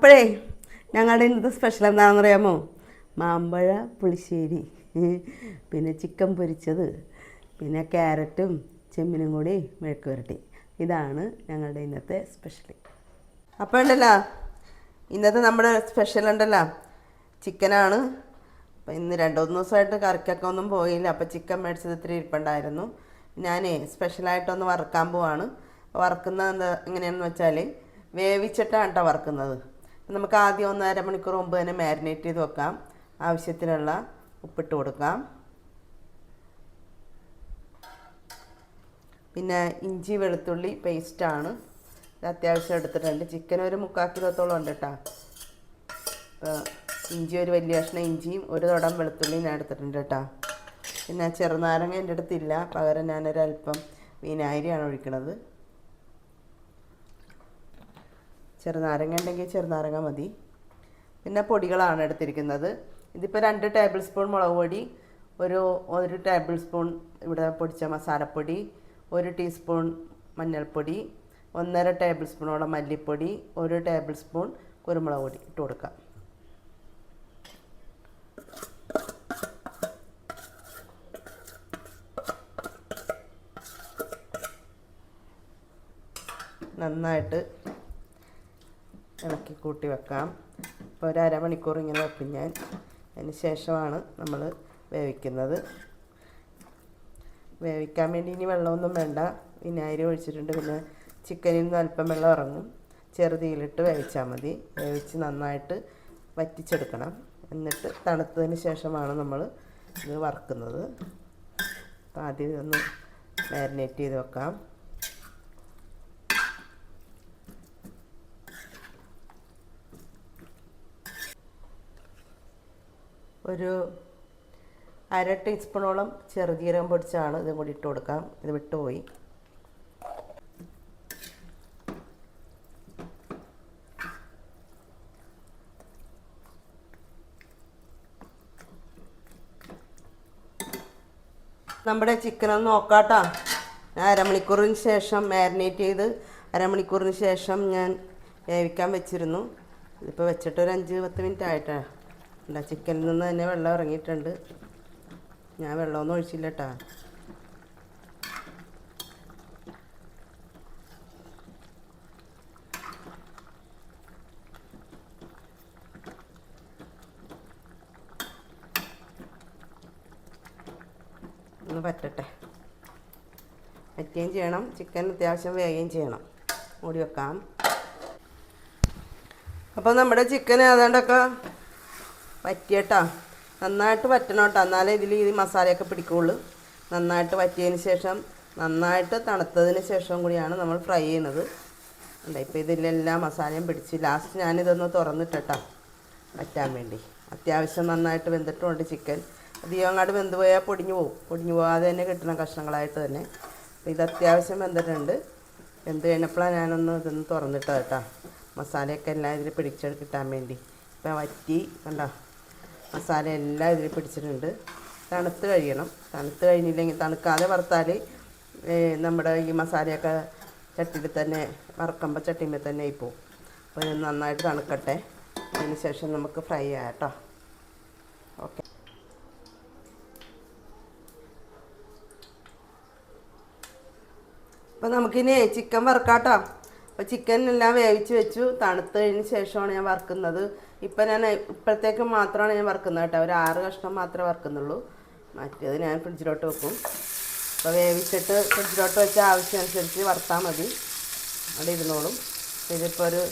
അപ്പോഴേ ഞങ്ങളുടെ ഇന്നത്തെ സ്പെഷ്യൽ എന്താണെന്ന് അറിയാമോ മാമ്പഴ പുളിശ്ശേരി. പിന്നെ ചിക്കൻ പൊരിച്ചത് പിന്നെ ക്യാരറ്റും ചെമ്മിനും കൂടി മെഴുക്ക് പുരട്ടി. ഇതാണ് ഞങ്ങളുടെ ഇന്നത്തെ സ്പെഷ്യൽ അപ്പോൾ ഉണ്ടല്ലോ ഇന്നത്തെ നമ്മുടെ സ്പെഷ്യൽ ഉണ്ടല്ലോ ചിക്കനാണ് അപ്പം ഇന്ന് രണ്ട് മൂന്ന് ദിവസമായിട്ട് കറിക്കൊക്കെ ഒന്നും പോയില്ല അപ്പോൾ ചിക്കൻ മേടിച്ചത് ഇത്തിരി ഇരിപ്പുണ്ടായിരുന്നു. ഞാനേ സ്പെഷ്യലായിട്ടൊന്ന് വറുക്കാൻ പോവാണ്. വറുക്കുന്നത് എന്താ എങ്ങനെയാണെന്ന് വെച്ചാൽ വേവിച്ചിട്ടാണ് കേട്ടോ വറുക്കുന്നത്. നമുക്ക് ആദ്യം ഒന്ന് മണിക്കൂർ മുമ്പ് തന്നെ മാരിനേറ്റ് ചെയ്ത് വെക്കാം. ആവശ്യത്തിനുള്ള ഉപ്പിട്ട് കൊടുക്കാം. പിന്നെ ഇഞ്ചി വെളുത്തുള്ളി പേസ്റ്റാണ് ഇത് അത്യാവശ്യം എടുത്തിട്ടുണ്ട്. ചിക്കൻ ഒരു മുക്കാൽ കിലോത്തോളം ഉണ്ട് കേട്ടോ ഇഞ്ചി ഒരു വലിയ കഷ്ണം ഇഞ്ചിയും ഒരു തുടം വെളുത്തുള്ളിയും ഞാൻ എടുത്തിട്ടുണ്ട് കേട്ടോ പിന്നെ ചെറുനാരങ്ങ എന്റെ അടുത്തില്ല പകരം ഞാനൊരല്പം വിനാഗിരിയാണ് ഒഴിക്കണത്. ചെറുനാരങ്ങ ഉണ്ടെങ്കിൽ ചെറുനാരങ്ങ മതി. പിന്നെ പൊടികളാണ് എടുത്തിരിക്കുന്നത്. ഇതിപ്പോൾ രണ്ട് ടേബിൾ സ്പൂൺ മുളക് പൊടി ഒരു ഒരു ടേബിൾ സ്പൂൺ ഇവിടെ പൊടിച്ച മസാലപ്പൊടി ഒരു ടീസ്പൂൺ മഞ്ഞൾപ്പൊടി ഒന്നര ടേബിൾ സ്പൂണോളം മല്ലിപ്പൊടി ഒരു ടേബിൾ സ്പൂൺ കുരുമുളക് പൊടി ഇട്ട് കൊടുക്കാം. നന്നായിട്ട് ഇളക്കി കൂട്ടി വെക്കാം. ഇപ്പോൾ ഒരു അരമണിക്കൂർ ഇങ്ങനെ വെക്കും ഞാൻ. അതിന് ശേഷമാണ് നമ്മൾ വേവിക്കുന്നത്. വേവിക്കാൻ വേണ്ടി ഇനി വെള്ളമൊന്നും വേണ്ട. വിനാഗിരി ഒഴിച്ചിട്ടുണ്ട്. പിന്നെ ചിക്കനിൽ നിന്ന് അല്പം വെള്ളം ഇറങ്ങും. ചെറുതീലിട്ട് വേവിച്ചാൽ മതി. വേവിച്ച് നന്നായിട്ട് വറ്റിച്ചെടുക്കണം. എന്നിട്ട് തണുത്തതിന് ശേഷമാണ് നമ്മൾ ഇത് വറുക്കുന്നത്. ആദ്യം ഇതൊന്ന് മാരിനേറ്റ് ചെയ്ത് വെക്കാം. ഒരു അര ടീസ്പൂണോളം ചെറുജീരകം പൊടിച്ചാണ് ഇതും കൂടി ഇട്ട് കൊടുക്കാം. ഇത് വിട്ടുപോയി നമ്മുടെ ചിക്കൻ ഒന്ന് നോക്കാട്ടോ. ഞാൻ അരമണിക്കൂറിന് ശേഷം മാരിനേറ്റ് ചെയ്ത് അരമണിക്കൂറിന് ശേഷം ഞാൻ വേവിക്കാൻ വെച്ചിരുന്നു. ഇതിപ്പോൾ വെച്ചിട്ട് ഒരു അഞ്ച് പത്ത് മിനിറ്റ് ആയിട്ടാ. എന്താ ചിക്കനിൽ നിന്ന് തന്നെ വെള്ളം ഇറങ്ങിയിട്ടുണ്ട്. ഞാൻ വെള്ളമൊന്നും ഒഴിച്ചില്ല കേട്ടാ ഒന്ന് പറ്റട്ടെ. പറ്റുകയും ചെയ്യണം. ചിക്കൻ അത്യാവശ്യം വേകുകയും ചെയ്യണം. മൂടി വെക്കാം. അപ്പോൾ നമ്മുടെ ചിക്കൻ ഏതാണ്ടൊക്കെ വറ്റിയട്ടാ. നന്നായിട്ട് വറ്റണം കേട്ടോ എന്നാലേ ഇതിൽ ഈ മസാലയൊക്കെ പിടിക്കുകയുള്ളൂ നന്നായിട്ട് വറ്റിയതിന് ശേഷം നന്നായിട്ട് തണുത്തതിന് ശേഷം കൂടിയാണ് നമ്മൾ ഫ്രൈ ചെയ്യുന്നത്. അല്ല ഇപ്പോൾ ഇതിലെല്ലാം മസാലയും പിടിച്ച് ലാസ്റ്റ് ഞാനിതൊന്ന് തുറന്നിട്ടോ വറ്റാൻ വേണ്ടി. അത്യാവശ്യം നന്നായിട്ട് വെന്തിട്ടുമുണ്ട് ചിക്കൻ. അധികം അങ്ങോട്ട് വെന്ത് പോയാൽ പൊടിഞ്ഞു പോകും പൊടിഞ്ഞു പോകാതെ തന്നെ കിട്ടണം കഷ്ണങ്ങളായിട്ട് തന്നെ. അപ്പോൾ ഇത് അത്യാവശ്യം വെന്തിട്ടുണ്ട്. വെന്ത് കഴിഞ്ഞപ്പോഴാണ് ഞാനൊന്ന് ഇതൊന്ന് തുറന്നിട്ടോ കേട്ടോ മസാലയൊക്കെ എല്ലാം ഇതിൽ പിടിച്ചെടുക്കാൻ വേണ്ടി. ഇപ്പം വറ്റി കണ്ടോ മസാല എല്ലാം ഇതിൽ പിടിച്ചിട്ടുണ്ട്. തണുത്ത് കഴിയണം. തണുത്ത് കഴിഞ്ഞില്ലെങ്കിൽ തണുക്കാതെ വറുത്താൽ നമ്മുടെ ഈ മസാലയൊക്കെ ചട്ടിയിൽ തന്നെ വറക്കുമ്പോൾ ചട്ടിയിൽ തന്നെ ആയിപ്പോവും അപ്പോൾ നന്നായിട്ട് തണുക്കട്ടെ. അതിന് ശേഷം നമുക്ക് ഫ്രൈ ചെയ്യാം കേട്ടോ. ഓക്കെ. അപ്പോൾ നമുക്കിനി ചിക്കൻ വറുക്കാട്ടോ അപ്പോൾ എല്ലാം വേവിച്ച് വെച്ചു. തണുത്തതിന് ശേഷമാണ് ഞാൻ വറുക്കുന്നത്. ഇപ്പം ഞാൻ ഇപ്പോഴത്തേക്ക് മാത്രമാണ് ഞാൻ വറുക്കുന്നത് കേട്ടോ. ഒരു ആറ് കഷ്ണം മാത്രമേ വറുക്കുന്നുള്ളൂ. മറ്റേത് ഞാൻ ഫ്രിഡ്ജിലോട്ട് വെക്കും. അപ്പോൾ വേവിച്ചിട്ട് ഫ്രിഡ്ജിലോട്ട് വെച്ച ആവശ്യമനുസരിച്ച് വറുത്താൽ മതി. അവിടെ ഇരുന്നോളും. ഇതിപ്പോൾ ഒരു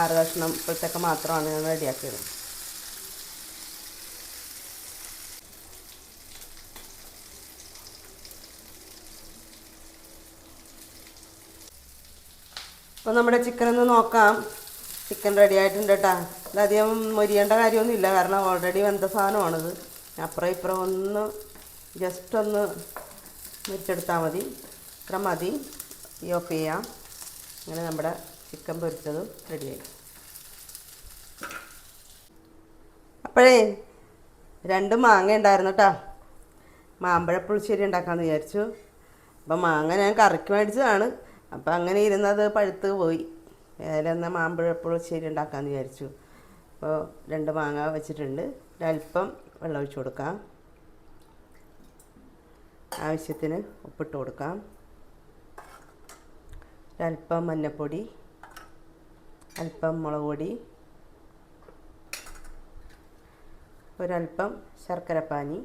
ആറ് കഷ്ണം ഇപ്പോഴത്തേക്ക് മാത്രമാണ് ഞാൻ റെഡിയാക്കിയത് അപ്പോൾ നമ്മുടെ ചിക്കൻ ഒന്ന് നോക്കാം. ചിക്കൻ റെഡി ആയിട്ടുണ്ട് കേട്ടോ അതധികം മൊരിയേണ്ട കാര്യമൊന്നുമില്ല. കാരണം ഓൾറെഡി വെന്ത സാധനമാണിത്. അപ്പുറം ഇപ്പുറം ഒന്ന് ജസ്റ്റ് ഒന്ന് മുരിച്ചെടുത്താൽ മതി. ഇത്ര മതി. ഈ ഓഫ് ചെയ്യാം. അങ്ങനെ നമ്മുടെ ചിക്കൻ പൊരിച്ചതും റെഡിയായി അപ്പോഴേ രണ്ട് മാങ്ങ ഉണ്ടായിരുന്നു കേട്ടോ മാമ്പഴ പുളിശ്ശേരി ഉണ്ടാക്കാമെന്ന് വിചാരിച്ചു. അപ്പം മാങ്ങ ഞാൻ കറിക്ക് മേടിച്ചതാണ്. അപ്പം അങ്ങനെ ഇരുന്നത് പഴുത്ത് പോയി. വേറെ എന്നാൽ ശരി ഉണ്ടാക്കാമെന്ന് വിചാരിച്ചു. അപ്പോൾ രണ്ട് മാങ്ങ വെച്ചിട്ടുണ്ട്. ഒരല്പം വെള്ളം ഒഴിച്ചു കൊടുക്കാം. ആവശ്യത്തിന് ഉപ്പിട്ട് കൊടുക്കാം. ഒരല്പം മഞ്ഞൾപ്പൊടി അല്പം മുളക് പൊടി ഒരല്പം ശർക്കരപ്പാനി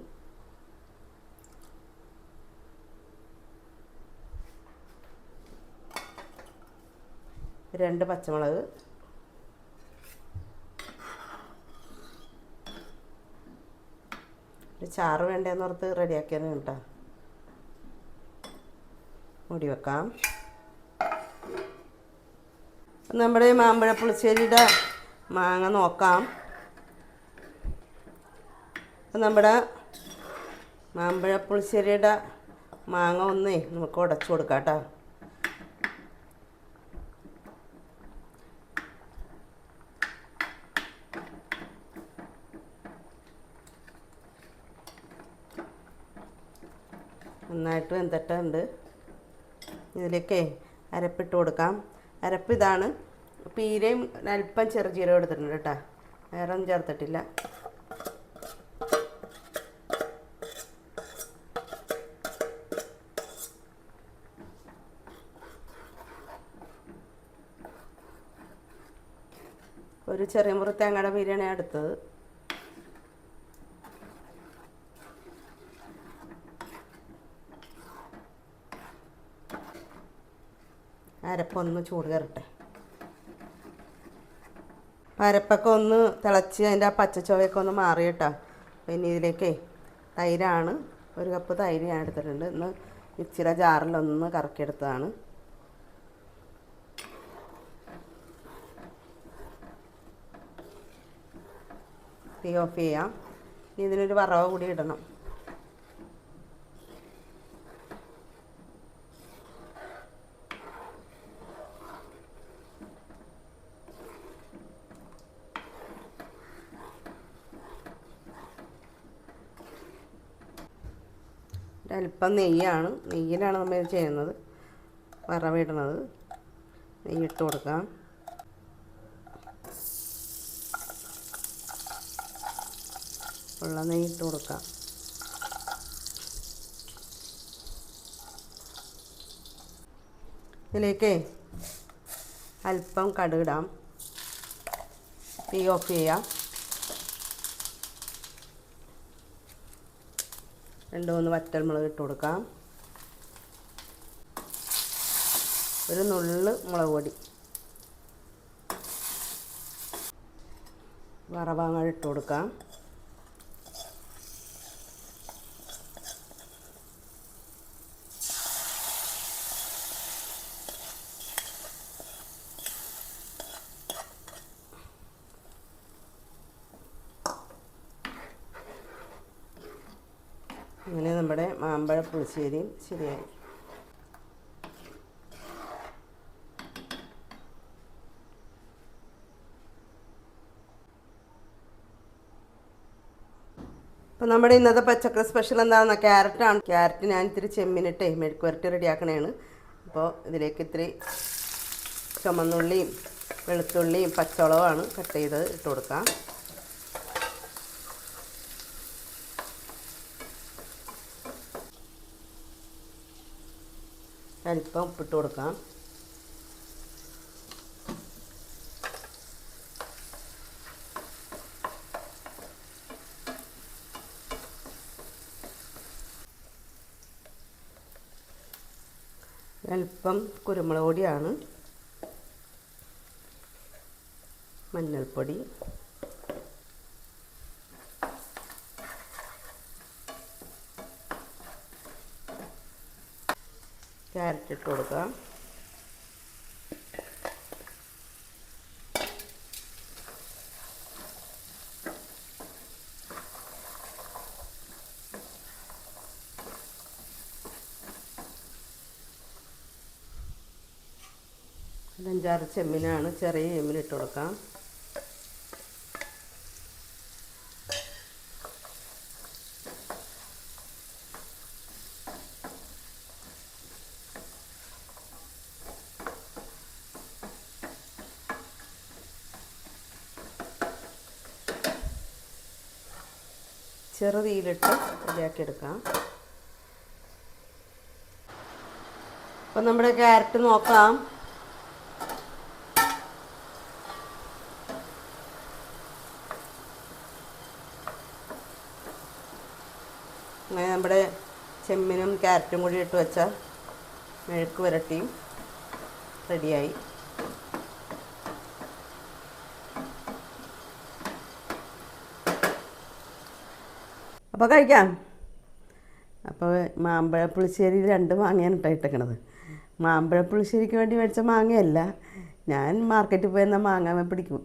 രണ്ട് പച്ചമുളക്. ഒരു ചാറ് വേണ്ടതെന്ന് ഓർത്ത് റെഡിയാക്കിയാണ് കേട്ടോ. മൂടി വെക്കാം. നമ്മുടെ മാമ്പഴ പുളിശ്ശേരിയുടെ മാങ്ങ നോക്കാം. നമ്മുടെ മാമ്പഴ പുളിശ്ശേരിയുടെ മാങ്ങ ഒന്നേ നമുക്ക് ഉടച്ചു കൊടുക്കാം കേട്ടോ. നന്നായിട്ട് വെന്തിട്ടുണ്ട്. ഇതിലേക്ക് അരപ്പിട്ട് കൊടുക്കാം. അരപ്പ് ഇതാണ്. പീരയും അല്പം ചെറുജീരകം എടുത്തിട്ടുണ്ട് കേട്ടോ. വേറെ ഒന്നും ചേർത്തിട്ടില്ല. ഒരു ചെറിയ മുറി തേങ്ങയുടെ ബിരിയാണി എടുത്തത്. അരപ്പൊന്ന് ചൂട് കയറട്ടെ. അരപ്പൊക്കെ ഒന്ന് തിളച്ച് അതിന്റെ ആ പച്ചച്ചുവയൊക്കെ ഒന്ന് മാറി കേട്ടോ. പിന്നെ ഇതിലേക്ക് തൈരാണ്. ഒരു കപ്പ് തൈര് ഞാൻ എടുത്തിട്ടുണ്ട്. ഇന്ന് മിക്സിയുടെ ജാറിലൊന്ന് കറക്കിയെടുത്തതാണ്. തീ ഓഫ് ചെയ്യാം. ഇതിനൊരു വറവ് കൂടി ഇടണം. ഒരല്പം നെയ്യാണ്. നെയ്യിലാണ് നമ്മൾ ചെയ്യുന്നത്. വറവിടുന്നത്. നെയ്യിട്ട് കൊടുക്കാം. ഉള്ള നെയ്യ് നെയ്യിട്ട് കൊടുക്കാം. ഇതിലേക്ക് അല്പം കടുകിടാം. തീ ഓഫ് ചെയ്യാം. രണ്ട് മൂന്ന് വറ്റൽമുളക് ഇട്ട് കൊടുക്കാം. ഒരു നുള്ള് മുളക് പൊടി. വറവാങ്ങ ഇട്ട് കൊടുക്കാം. അങ്ങനെ നമ്മുടെ മാമ്പഴ പുളിശ്ശേരിയും ശരിയായി. അപ്പോൾ നമ്മുടെ ഇന്നത്തെ പച്ചക്കറി സ്പെഷ്യൽ എന്താണെന്ന് ക്യാരറ്റാണ്. ക്യാരറ്റ് ഞാൻ ഇത്തിരി ചെമ്മിനിട്ട് മെഴുക്കുവരട്ടി റെഡിയാക്കണേണ്. അപ്പോൾ ഇതിലേക്ക് ഇത്തിരി ചുമന്നുള്ളിയും വെളുത്തുള്ളിയും പച്ചമുളകുമാണ് കട്ട് ചെയ്ത് ഇട്ട് കൊടുക്കാം. അല്പം ഉപ്പിട്ട് കൊടുക്കാം. അല്പം കുരുമുളക് പൊടിയാണ്. മഞ്ഞൾപ്പൊടി. ക്യാരറ്റ് ഇട്ട് കൊടുക്കാം. അഞ്ചാറ് ചെമ്മീനാണ് ചെറിയ ചെമ്മിന് ഇട്ട് കൊടുക്കാം. ചെറു തീയിലിട്ട് റെഡിയാക്കി എടുക്കാം അപ്പം നമ്മുടെ ക്യാരറ്റ് നോക്കാം. അങ്ങനെ നമ്മുടെ ചെമ്മിനും ക്യാരറ്റും കൂടി ഇട്ട് വെച്ച മെഴുക്ക് പുരട്ടിയും റെഡിയായി. അപ്പോൾ കഴിക്കാം. അപ്പോൾ മാമ്പഴ പുളിശ്ശേരി രണ്ട് മാങ്ങയാണ് കേട്ടോ ഇട്ടേക്കണത്. മാമ്പഴ പുളിശ്ശേരിക്ക് വേണ്ടി മേടിച്ച മാങ്ങയല്ല ഞാൻ മാർക്കറ്റിൽ പോയി എന്നാൽ മാങ്ങ പിടിക്കും.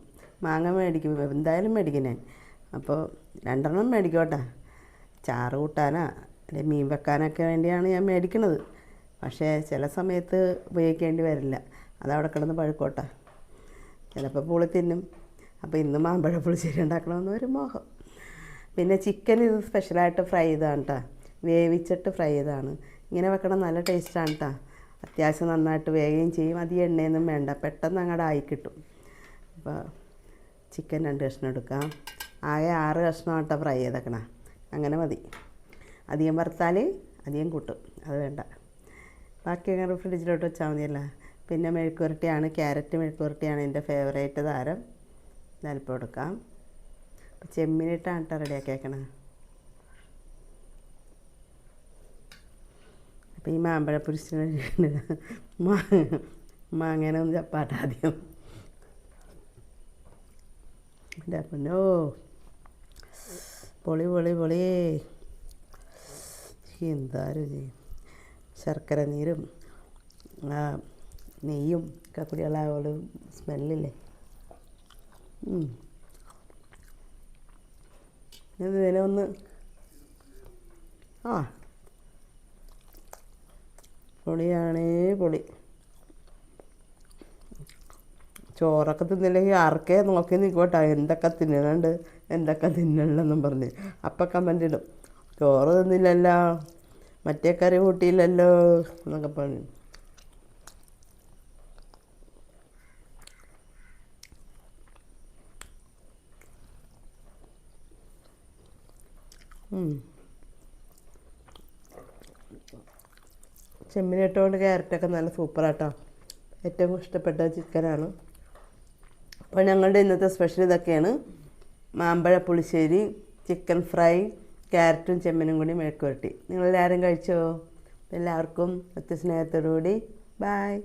മാങ്ങ മേടിക്കും എന്തായാലും മേടിക്കും ഞാൻ. അപ്പോൾ രണ്ടെണ്ണം മേടിക്കോട്ടെ. ചാറ് കൂട്ടാനാ അല്ലെങ്കിൽ മീൻ വെക്കാനൊക്കെ വേണ്ടിയാണ് ഞാൻ മേടിക്കുന്നത് പക്ഷേ ചില സമയത്ത് ഉപയോഗിക്കേണ്ടി വരില്ല. അതവിടെ കിടന്ന് പഴുക്കോട്ടെ. ചിലപ്പോൾ പുളി തിന്നും. അപ്പോൾ ഇന്ന് മാമ്പഴ പുളിശ്ശേരി ഉണ്ടാക്കണമെന്ന് ഒരു മോഹം. പിന്നെ ചിക്കൻ ഇത് സ്പെഷ്യലായിട്ട് ഫ്രൈ ചെയ്താണ് കേട്ടോ വേവിച്ചിട്ട് ഫ്രൈ ചെയ്താണ് ഇങ്ങനെ വെക്കണം നല്ല ടേസ്റ്റാണ് കേട്ടോ അത്യാവശ്യം നന്നായിട്ട് വേഗം ചെയ്യും. അധികം എണ്ണയൊന്നും വേണ്ട. പെട്ടെന്ന് അങ്ങോട്ട് ആയി കിട്ടും. അപ്പോൾ ചിക്കൻ രണ്ട് കഷ്ണം എടുക്കാം. ആകെ ആറ് കഷ്ണം കേട്ടോ ഫ്രൈ ചെയ്തേക്കണം. അങ്ങനെ മതി. അധികം വറുത്താൽ അധികം കൂട്ടും. അത് വേണ്ട. ബാക്കി അങ്ങനെ ഫ്രിഡ്ജിലോട്ട് വെച്ചാൽ മതിയല്ലോ. പിന്നെ മെഴുക്കുരട്ടിയാണ് ക്യാരറ്റ് മെഴുക്കുരട്ടിയാണ് എന്റെ ഫേവറേറ്റ് താരം. ഇതൽപ്പം എടുക്കാം. ചെമ്മീനിട്ടാണ് കേട്ടോ റെഡിയാക്കിയേക്കണേ. അപ്പം ഈ മാമ്പഴ പുരുഷന് മാങ്ങനെ ഒന്ന് ചപ്പാട്ട ആദ്യം. എന്റെ ഓ പൊളി പൊളി പൊളി. എന്താ രുചി? ശർക്കര നീരും നെയ്യും ഒക്കെ സ്മെല്ലില്ലേ. ഇത് ഇതിനെ ഒന്ന് ആ. പൊളിയാണേ പൊളി ചോറൊക്കെ തിന്നില്ലെങ്കിൽ ആർക്കേ നോക്കി നിൽക്കോട്ടെ എന്തൊക്കെ തിന്നണുണ്ട് എന്തൊക്കെ തിന്നണെന്നും പറഞ്ഞ്. അപ്പം കമന്റ് ഇടും. ചോറ് തിന്നില്ലല്ലോ മറ്റേ കറി കൂട്ടിയില്ലല്ലോ എന്നൊക്കെ പറഞ്ഞു. ചെമ്മീനിട്ടുകൊണ്ട് ക്യാരറ്റൊക്കെ നല്ല സൂപ്പറാട്ടോ ഏറ്റവും ഇഷ്ടപ്പെട്ട ചിക്കനാണ് അപ്പോൾ ഞങ്ങളുടെ ഇന്നത്തെ സ്പെഷ്യൽ ഇതൊക്കെയാണ്. മാമ്പഴ പുളിശ്ശേരി ചിക്കൻ ഫ്രൈ ക്യാരറ്റും ചെമ്മീനും കൂടി മെഴുക്കുവരട്ടി. നിങ്ങളെല്ലാവരും കഴിച്ചോ? എല്ലാവർക്കും അത്യ സ്നേഹത്തോടു കൂടി ബായ്